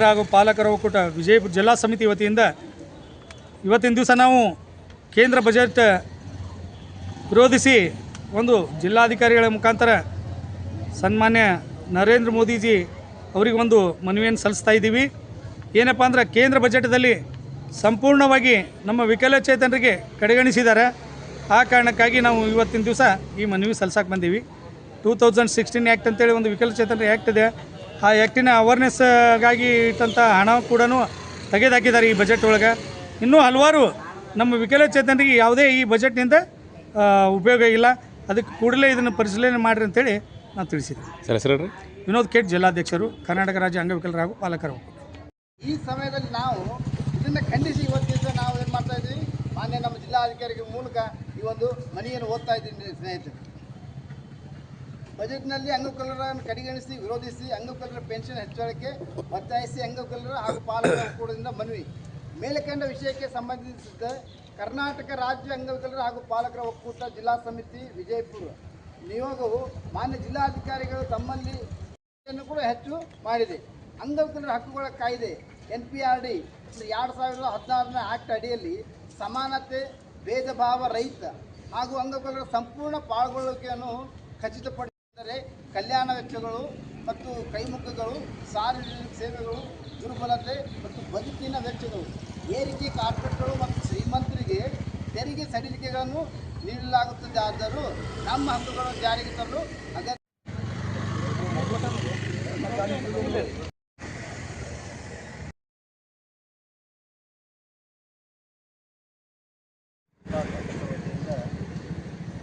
ಹಾಗೂ ಪಾಲಕರ ಒಕ್ಕೂಟ ವಿಜಯಪುರ ಜಿಲ್ಲಾ ಸಮಿತಿ ವತಿಯಿಂದ ಇವತ್ತಿನ ದಿವಸ ನಾವು ಕೇಂದ್ರ ಬಜೆಟ್ ವಿರೋಧಿಸಿ ಒಂದು ಜಿಲ್ಲಾಧಿಕಾರಿಗಳ ಮುಖಾಂತರ ಸನ್ಮಾನ್ಯ ನರೇಂದ್ರ ಮೋದಿಜಿ ಅವರಿಗೆ ಒಂದು ಮನವಿಯನ್ನು ಸಲ್ಲಿಸ್ತಾ ಇದ್ದೀವಿ. ಏನಪ್ಪ ಅಂದ್ರೆ ಕೇಂದ್ರ ಬಜೆಟ್ದಲ್ಲಿ ಸಂಪೂರ್ಣವಾಗಿ ನಮ್ಮ ವಿಕಲಚೇತನರಿಗೆ ಕಡೆಗಣಿಸಿದ್ದಾರೆ. ಆ ಕಾರಣಕ್ಕಾಗಿ ನಾವು ಇವತ್ತಿನ ದಿವಸ ಈ ಮನವಿ ಸಲ್ಲಿಸೋಕೆ ಬಂದೀವಿ. ಟೂ ತೌಸಂಡ್ ಸಿಕ್ಸ್ಟೀನ್ ಆ್ಯಕ್ಟ್ ಅಂತೇಳಿ ಒಂದು ವಿಕಲಚೇತನರ ಆ್ಯಕ್ಟ್ ಇದೆ. ಆ ಆ್ಯಕ್ಟಿನ ಅವೇರ್ನೆಸ್ಗಾಗಿ ಇಟ್ಟಂಥ ಹಣ ಕೂಡ ತೆಗೆದಾಕಿದ್ದಾರೆ ಈ ಬಜೆಟ್ ಒಳಗೆ. ಇನ್ನೂ ಹಲವಾರು ನಮ್ಮ ವಿಕಲಚೇತನರಿಗೆ ಯಾವುದೇ ಈ ಬಜೆಟ್ನಿಂದ ಉಪಯೋಗ ಇಲ್ಲ. ಅದಕ್ಕೆ ಕೂಡಲೇ ಇದನ್ನು ಪರಿಶೀಲನೆ ಮಾಡಿರಿ ಅಂತೇಳಿ ನಾವು ತಿಳಿಸಿದ್ವಿ ಸರ್ ಹೆಸರು ಹೇಳ್ರಿ. ವಿನೋದ್ ಖೇಟ್ ಜಿಲ್ಲಾಧ್ಯಕ್ಷರು ಕರ್ನಾಟಕ ರಾಜ್ಯ ಅಂಗವಿಕಲರ ಹಾಗೂ ಪಾಲಕರು ಈ ಸಮಯದಲ್ಲಿ ನಾವು ಇದನ್ನ ಖಂಡಿಸಿ ಇವತ್ತಿನ ನಾವು ಏನು ಮಾಡ್ತಾ ಇದ್ದೀವಿ ಮಾನ್ಯ ನಮ್ಮ ಜಿಲ್ಲಾಧಿಕಾರಿಗಳ ಮೂಲಕ ಈ ಒಂದು ಮನೆಯನ್ನು ಓದ್ತಾ ಇದ್ದೀನಿ ಸ್ನೇಹಿತರೆ. ಬಜೆಟ್ನಲ್ಲಿ ಅಂಗವಿಕಲರನ್ನು ಕಡೆಗಣಿಸಿ, ವಿರೋಧಿಸಿ ಅಂಗವಿಕಲರ ಪೆನ್ಷನ್ ಹೆಚ್ಚಳಕ್ಕೆ ಒತ್ತಾಯಿಸಿ ಅಂಗವಿಕಲರ ಹಾಗೂ ಪಾಲಕರ ಒಕ್ಕೂಟದಿಂದ ಮನವಿ. ಮೇಲ್ಕಂಡ ವಿಷಯಕ್ಕೆ ಸಂಬಂಧಿಸಿದ ಕರ್ನಾಟಕ ರಾಜ್ಯ ಅಂಗವಿಕಲರ ಹಾಗೂ ಪಾಲಕರ ಒಕ್ಕೂಟ, ಜಿಲ್ಲಾ ಸಮಿತಿ, ವಿಜಯಪುರ ನಿಯೋಗವು ಮಾನ್ಯ ಜಿಲ್ಲಾಧಿಕಾರಿಗಳು ತಮ್ಮಲ್ಲಿ ಕೂಡ ಹೆಚ್ಚು ಮಾಡಿದೆ. ಅಂಗವಿಕಲರ ಹಕ್ಕುಗಳ ಕಾಯ್ದೆ, ಎನ್ ಪಿ ಆರ್ ಡಿ ಎರಡು ಸಾವಿರದ ಹದಿನಾರನೇ ಆಕ್ಟ್ ಅಡಿಯಲ್ಲಿ ಸಮಾನತೆ ಭೇದ ಭಾವ ರಹಿತ ಹಾಗೂ ಅಂಗವಿಕಲರ ಸಂಪೂರ್ಣ ಪಾಲ್ಗೊಳ್ಳುವಿಕೆಯನ್ನು ಖಚಿತಪಡಿಸಿದರೆ ಕಲ್ಯಾಣ ವೆಚ್ಚಗಳು ಮತ್ತು ಕೈಮುಖಗಳು ಸಾರ್ವಜನಿಕ ಸೇವೆಗಳು, ದುರ್ಬಲತೆ ಮತ್ತು ಬದುಕಿನ ವೆಚ್ಚಗಳು. ಏರಿಕೆ ಕಾರ್ಪೊರೇಟ್ಗಳು ಮತ್ತು ಶ್ರೀಮಂತರಿಗೆ ತೆರಿಗೆ ಸಡಿಲಿಕೆಗಳನ್ನು ನೀಡಲಾಗುತ್ತದೆ. ಆದರೂ ನಮ್ಮ ಹಕ್ಕುಗಳನ್ನು ಜಾರಿಗೆ ತರಲು ಅಗತ್ಯ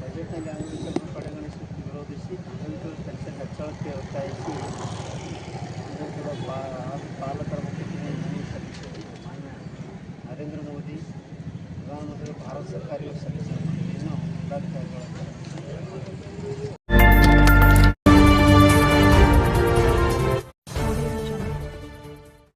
ಬಜೆಟ್ನಲ್ಲಿ ಅನುಮತಿ ಕಡೆಗಣಿಸಿ ವಿರೋಧಿಸಿ ಸ್ಥಳಕ್ಕೆ ಒತ್ತಾಯಿಸಿ ಕೂಡ ಪಾ ಮನವಿ ಸಲ್ಲಿಸಿದ್ದು ಮಾನ್ಯ ನರೇಂದ್ರ ಮೋದಿ ಪ್ರಧಾನಮಂತ್ರಿ ಭಾರತ ಸರ್ಕಾರ ಯೋಜನೆ